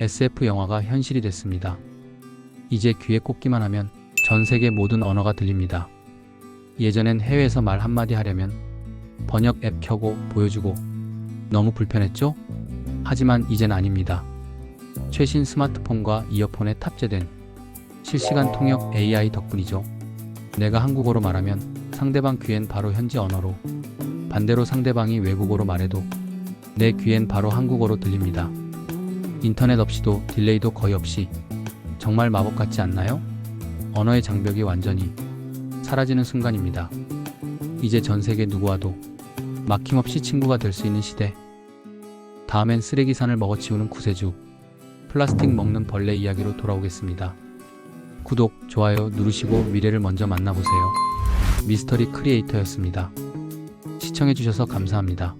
SF 영화가 현실이 됐습니다. 이제 귀에 꽂기만 하면 전 세계 모든 언어가 들립니다. 예전엔 해외에서 말 한마디 하려면 번역 앱 켜고 보여주고 너무 불편했죠? 하지만 이젠 아닙니다. 최신 스마트폰과 이어폰에 탑재된 실시간 통역 AI 덕분이죠. 내가 한국어로 말하면 상대방 귀엔 바로 현지 언어로 반대로 상대방이 외국어로 말해도 내 귀엔 바로 한국어로 들립니다. 인터넷 없이도 딜레이도 거의 없이 정말 마법 같지 않나요? 언어의 장벽이 완전히 사라지는 순간입니다. 이제 전 세계 누구와도 막힘없이 친구가 될 수 있는 시대. 다음엔 쓰레기 산을 먹어치우는 구세주, 플라스틱 먹는 벌레 이야기로 돌아오겠습니다. 구독, 좋아요 누르시고 미래를 먼저 만나보세요. 미스터리 크리에이터였습니다. 시청해주셔서 감사합니다.